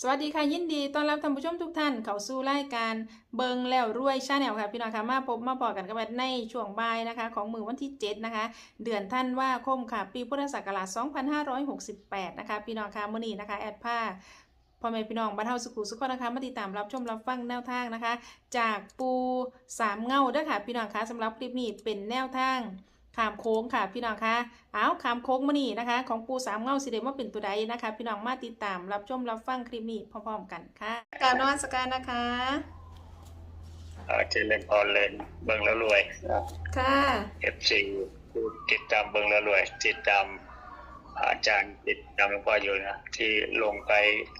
สวัสดีค่ะยินดีต้อนรับท่านผู้ชมทุกท่านเข้าสู่รายการเบิงแล้วรวยชาแนลค่ะพี่น้องค่ะมาพบมาพอกันกันในช่วงบ่ายนะคะ ของมือวันที่ 7 นะคะ เดือนท่านว่าคมค่ะ ปีพุทธศักราช2568 นะคะ พี่น้องค่ะมื้อนี้นะคะ แอดผ้าพ่อแม่พี่น้องบ้านเฮาสุขุสุขนะคะมาติดตามรับชมรับฟังแนวทางนะคะ จากปูสามเงาเด้อค่ะพี่น้องคะสำหรับคลิปนี้เป็นแนวทาง ขามโค้งค่ะพี่น้องคะเอาขามโค้งมื้อนี้นะคะ ของปูสามเงาสิเดว่าเป็นตัวใดนะคะ พี่น้องมาติดตามรับชมรับฟังคลิปนี้พร้อมๆกันค่ะกรารนวัสการนะคะเอ่อเจริญพรเลนเบิงแล้วรวยค่ะเอฟซีติดตามเบิงแล้วรวย ติดตามอาจารย์ติดตามหลวงพ่ออยู่นะที่ลงไป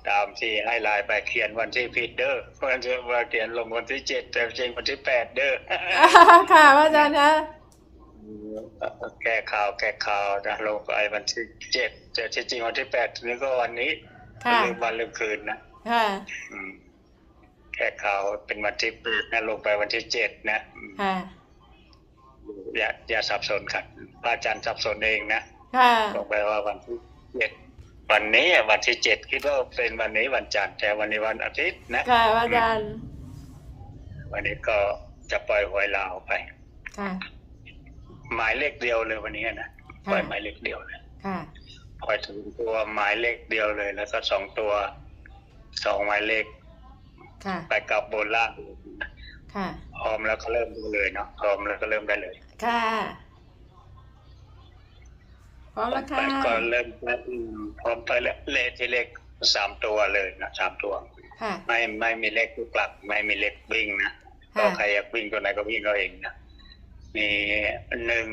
ตามที่ให้ไลน์ไปเขียนวันที่ผิดเด้อวันที่ว่าเขียนลงวันที่เจ็ดแต่จริงวันที่แปดเด้อค่ะพระอาจารย์คะ แก้ข่าวแก้ข่าวนะลงไปวันที่เจ็ดแต่ที่จริงวันที่แปดนี่ก็วันนี้ค่ะลืมวันลืมคืนนะค่ะอืมแก้ข่าวเป็นวันที่แปดนะลงไปวันที่เจ็ดนะอืมค่ะอย่าอย่าสับสนครับพระอาจารย์สับสนเองนะค่ะลงไปว่าวันที่เจ็ดวันนี้อะวันที่เจ็ดคิดว่าเป็นวันนี้วันจันทร์แต่วันนี้วันอาทิตย์นะค่ะพระอาจารย์วันนี้ก็จะปล่อยหวยลาวไปค่ะ หมายเลขเดียวเลยวันนี้นะปล่อยหมายเลขเดียวเลยค่ะปล่อยถึงตัวหมายเลขเดียวเลย แล้วก็สองตัวสองหมายเลขค่ะไปกลับโบนล่างค่ะพร้อมแล้วก็เริ่มดูเลยเนาะพร้อมแล้วก็เริ่มได้เลย ค่ะพร้อมแล้วค่ะไปก็เริ่มอืมพร้อมไปแล้วเลขที่เลขสามตัวเลยนะสามตัวค่ะไม่ไม่มีเลขลูกหลักไม่มีเลขวิ่งนะค่ะก็ใครอยากวิ่งตัวไหนก็วิ่งเอาเองนะ มีหนึ่ง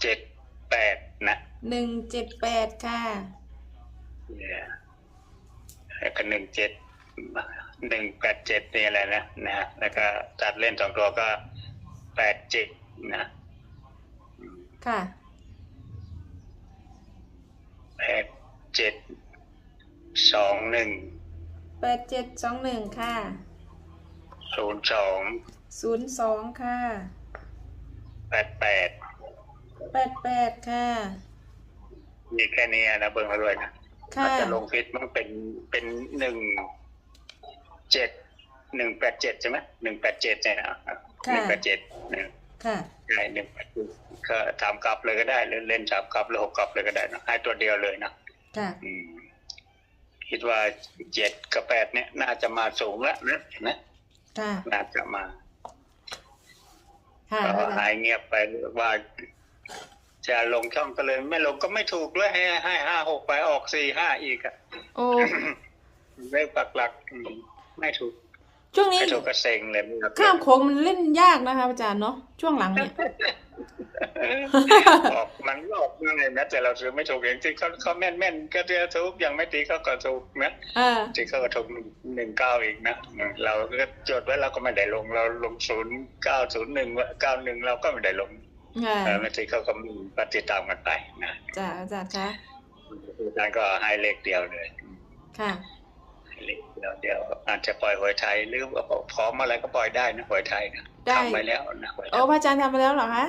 เจ็ดแปดนะหนึ่งเจ็ดแปดค่ะเนี่ยแล้วก็หนึ่งเจ็ดหนึ่งแปดเจ็ดนี่อะไรนะนะแล้วก็ตัดเล่นสองตัวก็แปดเจ็ดนะค่ะแปดเจ็ดสองหนึ่งแปดเจ็ดสองหนึ่งค่ะศูนย์สอง ศูนย์สองค่ะแปดแปดแปดแปดค่ะ มีแค่นี้นะเบิ่งมาด้วยนะค่ะ มันจะลงฟิตมันเป็นเป็นหนึ่งเจ็ดหนึ่งแปดเจ็ดใช่ไหมหนึ่งแปดเจ็ดเนี่ยนะหนึ่งแปดเจ็ดหนึ่งค่ะ ใช่หนึ่งแปดเจ็ดก็สามกลับเลยก็ได้หรือเล่นสามกลับหรือหกกลับเลยก็ได้นะให้ตัวเดียวเลยนะค่ะ อืม คิดว่าเจ็ดกับแปดเนี่ย น่าจะมาสูงแล้วนะนะค่ะ น่าจะมาค่ะ ก็พระอาจารหายย์เงียบไปว่าจะลงช่องก็เลย ไม่ลงก็ไม่ถูกเลยให้ให้ห้าหกไปออกสี่ห้าอีกอะโอ้เลขปักหลักอืมไม่ถูก ช่วงนี้ไม่ถูกก็เซ็งเลยไม่รับข้ามโค้งมันเล่นยากนะคะอาจารย์เนาะช่วงหลังเนี่ย ออกมันก็ออกง่ายนะแต่เราซื้อไม่ถูกเองที่เขาเขาแม่นแม่นๆก็จะถูกยังไม่ตีเขาก็ถูกนะเออที่เขาก็ถูกหนึ่งเก้าอีกนะอืมเราก็จดไว้เราก็ไม่ได้ลงเราลงศูนย์เก้าศูนย์หนึ่งเก้าหนึ่งเราก็ไม่ได้ลงค่ะเออบางทีเขาก็มีปฏิดตามกันไปนะจ้าอาจารย์คะอาจารย์ก็ให้เลขเดียวเลย ค่ะให้เลขเดียวเดียวอาจจะปล่อยหวยไทยหรือว่าพร้อมอะไรก็ปล่อยได้นะหวยไทยนะได้ทำไปแล้วนะหวยไทโอ้ยพระอาจารย์ทำไปแล้วเหรอคะ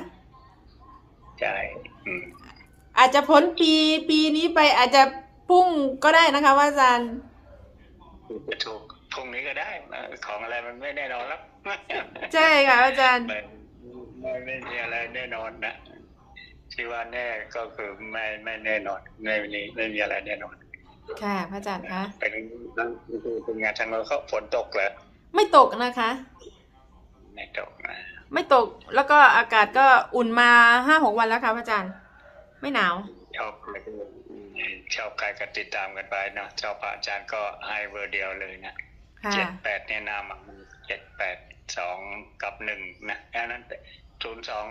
ใช่อืมอาจจะพ้นปีปีนี้ไปอาจจะพุ่งก็ได้นะคะว่าอาจารย์จะถูกพรุ่งนี้ก็ได้นะของอะไรมันไม่แน่นอนแล้วใช่ค่ะอาจารย์ไม่ไม่ไม่มีอะไรแน่นอนนะที่ว่าแน่ก็คือไม่ไม่แน่นอนไม่มีไม่มีอะไรแน่นอน ค่ะพระอาจารย์คะเป็นเป็นงานทางเราเขาฝนตกแล้วไม่ตกนะคะ ไม่ตกนะ ไม่ตกแล้วก็อากาศก็อุ่นมาห้าหกวันแล้วค่ะพระอาจารย์ ไม่หนาวชอบอะไรก็ชอบใครก็ติดตามกันไปนะชอบพระอาจารย์ก็ให้เบอร์เดียวเลยนะค่ะเจ็ดแปดเนี่ยนามเจ็ดแปดสองกับหนึ่งนะแค่นั้นศูนย์สอง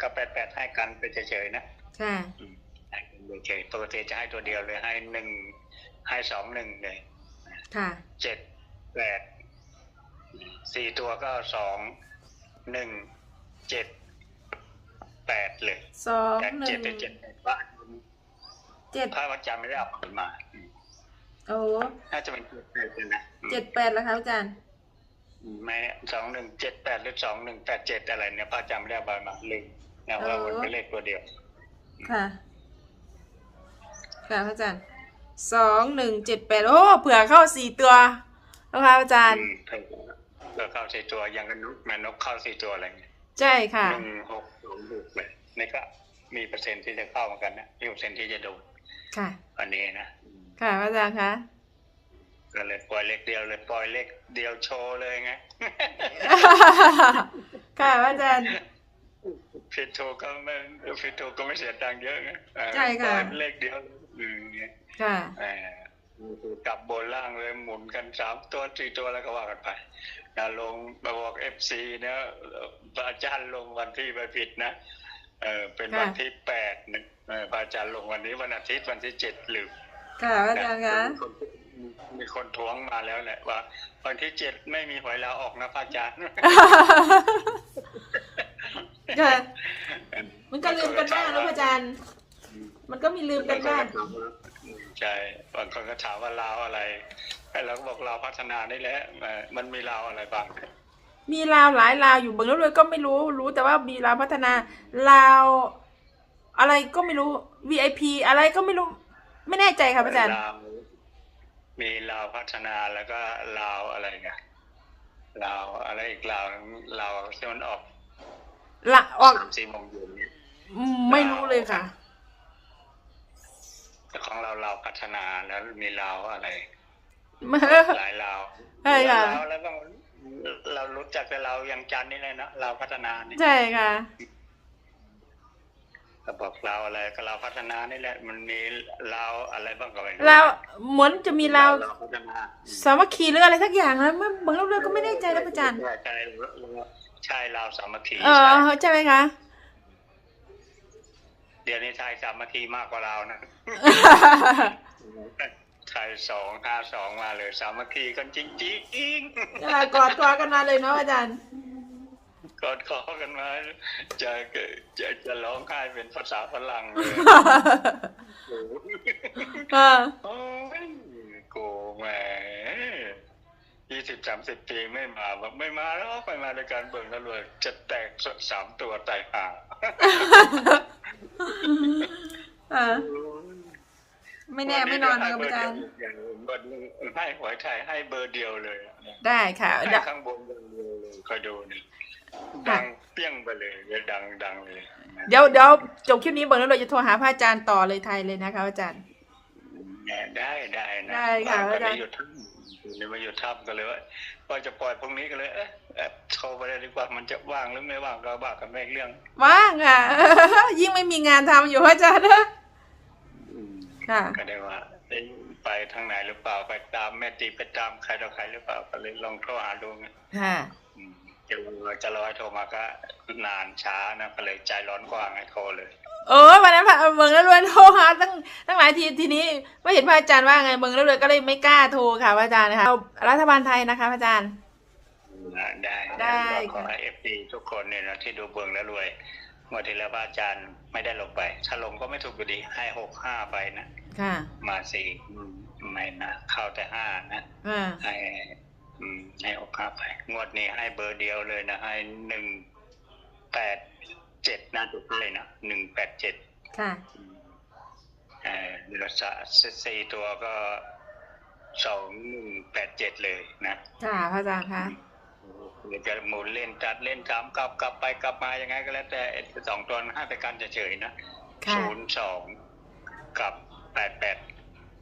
กับแปดแปดให้กันไปเฉยๆนะค่ะอืมให้กันเฉยๆปกติจะให้ตัวเดียวเลยให้หนึ่งให้สองหนึ่งเลยค่ะเจ็ดแปดสี่ตัวก็สอง หนึ่งเจ็ดแปดเลยสองจากหนึ่เจ็ดงไปเจ็ดแปดว่าเจ็ดพระวัจจำไม่ได้เอาผลมาอืมโอ้น่าจะเป็นเจ็ดแปดเลยนะอืมเจ็ดแปดแล้วค่ะอาจารย์ ไม่สองหนึ่งเจ็ดแปดหรือสองหนึ่งแปดเจ็ดอะไรเนี่ยพระจำไม่ได้เอามาลืมนะว่ามันเป็นเลขตัวเดียว ค่ะ ค่ะพระอาจารย์สองหนึ่งเจ็ดแปดโอ้เผื่อเข้าสี่ตัวนะคะอาจารย์ อืม แล้วเข้าสี่ตัวยังกันนกแม่นกเข้าสี่ตัวอะไรเงี้ยใช่ค่ะหนึ่งหกสองหกเลยนี่ก็มีเปอร์เซ็นต์ที่จะเข้าเหมือนกันนะมีเปอร์เซ็นต์ที่จะโดนค่ะอันนี้นะค่ะอาจารย์คะก็เลยปล่อยเล็กเดียวเลยปล่อยเล็กเดียวโชว์เลยไงค่ะอาจารย์ผิดถูกก็ไม่ผิดถูกก็ไม่เสียตังค์เยอะไงเออใช่ค่ะปล่อยเล็กเดียวอืมเนี่ยค่ะเออกลับบนล่างเลยหมุนกันสามตัวสี่ตัวแล้วก็ว่ากันไป นะลงมาบอกเอฟซีนะพระอาจารย์ลงวันที่ไปผิดนะเออเป็นวันค่ะที่แปดนะเออพระอาจารย์ลงวันนี้วันอาทิตย์วันที่เจ็ดลืมค่ะอาจารย์คะมีคนมีคนท้วงมาแล้วแหละว่า วันที่เจ็ดไม่มีหวยลาออกนะพระอาจารย์ค่ะมันก็ลืมกันบ้างนะอาจารย์ มันก็มีลืมกันบ้างใช่บางคนก็ถามว่าลาวอะไรไอ้ เราก็บอกลาวพัฒนาได้แหล้วมันมีลาวอะไรบ้าง มีลาวหลายลาวอยู่เบิ่งแล้วเลยก็ไม่รู้รู้แต่ว่ามีลาวพัฒนาลาวอะไรก็ไม่รู้ VIP อะไรก็ไม่รู้ ไม่แน่ใจครับอาจารย์ลาวมีลาวพัฒนาแล้วก็ลาวอะไรไงลาวอะไรอีกลาวนึงลาวที่มันออกละออกสามสี่โมงเย็นเนี่ยอืมไม่รู้เลยค่ะแต่ของเราลาวพัฒนาแล้วมีลาวอะไร หลายลาวใช่ค่ะลาวแล้วก็เรารู้จักแต่เราวยังจันทร์นี่เลยนะลาวพัฒนาเนี่ยใช่ค่ะก็บอกลาวอะไรก็ลาวพัฒนานี่แหละ มันมีลาวอะไรบ้างก็ไม่รู้ลาวเหมือนจะมีลาวลาวพัฒนาสามัคคีหรืออะไรทักอย่างนะเมื่อเบิ่งแล้วเลยก็ไม่แน่ใจแล้วอาจารย์ใช่ใช่ใช่ลาวสามัคคีเออใช่ไหมคะเดี๋ยวนี้ไทยสามัคคีมากกว่าเราวนะ ไทยสองห้าสองมาเลยสามัคคีกันจริงจริงเออกอดคอกันมาเลยเนาะอาจารย์ๆกอดคอกันมา จะจะจะร้องไห้เป็นภาษาฝรั่งเลยเออโอ้ยโกแหมยี่สิบสามสิบปีไม่มาบอกไม่มาแล้วไม่มาในการเบิ่งแล้วเลยจะแตกสามตัวตายห่าเออ ไม่แน่ไม่นอนนะครับอาจารย์ให้หวยไทยให้เบอร์เดียวเลยได้ค่ะให้เดี๋ยวข้างบนเบอร์เดียวเลยคอยดูนี่ดังเปี้ยงไปเลยดังดังเลยเดี๋ยวเดี๋ยวจบคลิปนี้เบิ่งแล้วเราจะโทรหาพระอาจารย์ต่อเลยไทยเลยนะคะอาจารย์ได้ได้นะได้ค่ะก็อาจารย์ได้หยุดทับนี่มาหยุดทับกันเลยว่าว่าจะปล่อยพรุ่งนี้กันเลยเอ๊ะเอ๊ะโทรไปเลยดีกว่ามันจะว่างหรือไม่ว่างก็บ้ากันไม่เรื่อง ว่างค่ะยิ่งไม่มีงานทำอยู่พระอาจารย์นะ ค่ะ ก็ได้ว่าเอ๊ะไปทางไหนหรือเปล่าไปตามแม่ตีไปตามใครต่อใครหรือเปล่าก็เลยลองโทรหาดูไงค่ะอืมจะจะรอให้โทรมาก็นานช้านะก็เลยใจร้อนกว่าไงโทรเลย เออวันนั้นพระเบิ่งแล้วรวยโทรหาตั้งตั้งหลายทีทีนี้ไม่เห็นพระอาจารย์ว่าไงเบิ่งแล้วรวยก็เลยไม่กล้าโทรค่ะพระอาจารย์นะคะเอารัฐบาลไทยนะคะพระอาจารย์ได้ได้ขอให้เอฟซีทุกคนเนี่ยนะที่ดูเบืองแล้วรวยเมื่อที่แล้วพระอาจารย์ไม่ได้ลงไปถ้าลงก็ไม่ถูกอยู่ดีให้หกห้าไปนะ ค่ะ มาสี่อืมไม่นะเข้าแต่ห้านะอ่าให้อืมให้หกห้าไปงวดนี้ให้เบอร์เดียวเลยนะให้หนึ่งแปดเจ็ดน่าจะเลยนะหนึ่งแปดเจ็ดค่ะเออเหลือสะสี่ตัวก็สองหนึ่งแปดเจ็ดเลยนะค่ะพระอาจารย์คะหรือจะหมุนเล่นจัดเล่นสามกลับกลับไปกลับมายังไงก็แล้วแต่ไอ้สองตัวให้ไปกันเฉยๆนะค่ะศูนย์สองกับ แปดแปด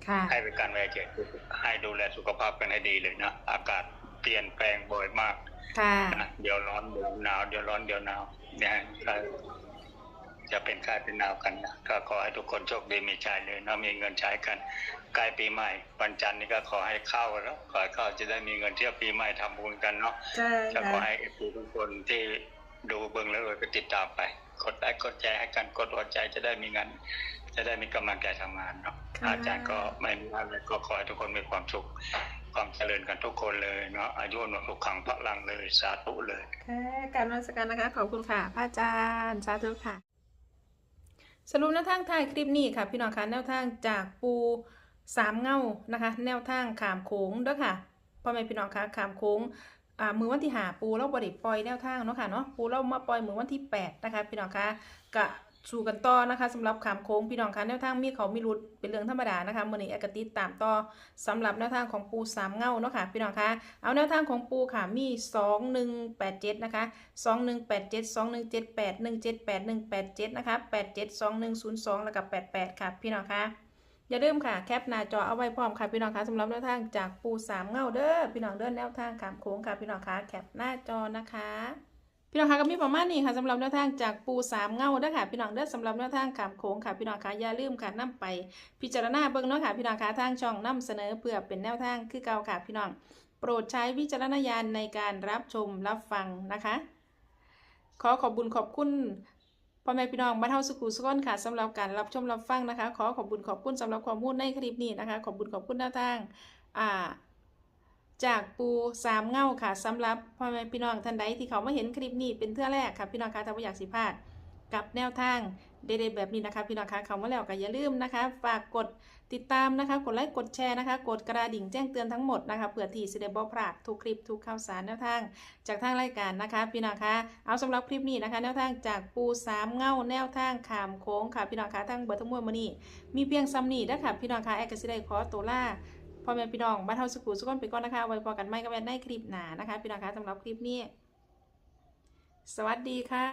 ค่ะ ให้ไปกันไว้เฉยๆให้ดูแลสุขภาพกันให้ดีเลยนะ อากาศเปลี่ยนแปลงบ่อยมากค่ะ นะเดี๋ยวร้อนเดี๋ยวหนาวเดี๋ยวร้อนเดี๋ยวหนาวเนี่ยถ้าจะเป็นค่ายเป็นหนาวกันนะก็ขอให้ทุกคนโชคดีมีใจเลยนะมีเงินใช้กันใกล้ปีใหม่วันจันทร์นี่ก็ขอให้เข้าแล้วขอให้เข้าจะได้มีเงินเที่ยวปีใหม่ทำบุญกันเนาะ ใช่ก็ขอค่ะให้เอฟซีทุกคนที่ดูเบิ้งแล้วรวยก็ติดตามไป กดไลค์กดแชร์ให้กันกดหัวใจจะได้มีงาน จะได้มีกำลังใจทำงานเนาะอาจารย์ก็ไม่มีอะไรก็ขอให้ทุกคนมีความสุขความเจริญกันทุกคนเลยเนาะอายุวนุขังพลังเลยสาธุเลยค่ะการนมัสการนะคะ ขอบคุณค่ะพระอาจารย์สาธุค่ะ สรุปแนวทางท้ายคลิปนี้ค่ะ พี่น้องคะแนวทางจากปูสามเงานะคะ แนวทางขามโค้งเด้วยค่ะพ่อแม่พี่น้องคะขามโค้งอ่ามือวันที่หาปูเราบริปล่อยแนวทางเนาะค่ะเนาะปูเรามาปล่อยมือวันที่แปดนะคะ พี่น้องคะกะ สู่กันต่อนะคะสำหรับขามโค้งพี่น้องคะแนวทางมีเขามีรุดเป็นเรื่องธรรมดานะคะมื่อนี้แอกติตามต่อสำหรับแนวทางของปูสามเงาเนาะค่ะพี่น้องคะเอาแนวทางของปูค่ะมีสองหนึ่งแปดเจ็ดนะคะสองหนึ่งแปดเจ็ดสองหนึ่งเจ็ดแปดหนึ่งเจ็ดแปดหนึ่งแปดเจ็ดนะคะแปดเจ็ดสองหนึ่งศูนย์สองแล้วก็แปดแปดค่ะพี่น้องคะอย่าลืมค่ะแคปหน้าจอเอาไว้พร้อมค่ะพี่น้องคะสำหรับแนวทางจากปูสามเงาเด้อพี่น้องเดินแนวทางขามโค้งค่ะพี่น้องคะแคปหน้าจอนะคะ พี่น้องคะก็มีประมาณนี้ค่ะสำหรับแนวทางจากปูสามเงาเด้อค่ะพี่น้องเด้อสำหรับแนวทางขามโค้งค่ะพี่น้องคะอย่าลืมค่ะนํไป พิจารณาเบิ่งเนาะค่ะพี่น้องคะทางช่องนํเสนอเพื่อเป็นแนวทางคือเก่าค่ะพี่น้อง โปรดใช้วิจารณญาณในการรับชมรับฟังนะคะ ขอขอบบุญขอบคุณพ่อแม่พี่น้องบ้านเฮาสุขุสุขนค่ะสำหรับการรับชมรับฟังนะคะ ขอขอบบุญขอบคุณสำหรับความมูลในคลิปนี้นะคะ ขอบบุญขอบคุณแนวทางอ่า จากปูสามเงาค่ะสำหรับพ่อแม่พี่น้องท่านใดที่เขามาเห็นคลิปนี้เป็นเทื่อแรกค่ะพี่น้องคะถ้าไม่อยากสิพลาดกับแนวทางเด็ดๆแบบนี้นะคะ พี่น้องคะเขามาแล้วก็อย่าลืมนะคะ ฝากกดติดตามนะคะ กดไลค์กดแชร์นะคะ กดกระดิ่งแจ้งเตือนทั้งหมดนะคะเพื่อที่จะได้บ่พลาดทุกคลิปทุกข่าวสารแนวทาง จากทางรายการนะคะ พี่น้องคะเอาสำหรับคลิปนี้นะคะ แนวทางจากปูสามเงาแนวทางขามโค้งค่ะพี่น้องคะทั้งเบอร์ทั้งมวลมานี่มีเพียงซ้ำนี่นะคะพี่น้องคะแอคก็สิได้ขอตัวล่า พ่อแม่พี่น้องบ้านเฮาสกูสุขนไปก่อนนะคะ ไว้พอกันไม่ก็แม่นในคลิปหนานะคะ พี่น้องคะสำหรับคลิปนี้ สวัสดีค่ะ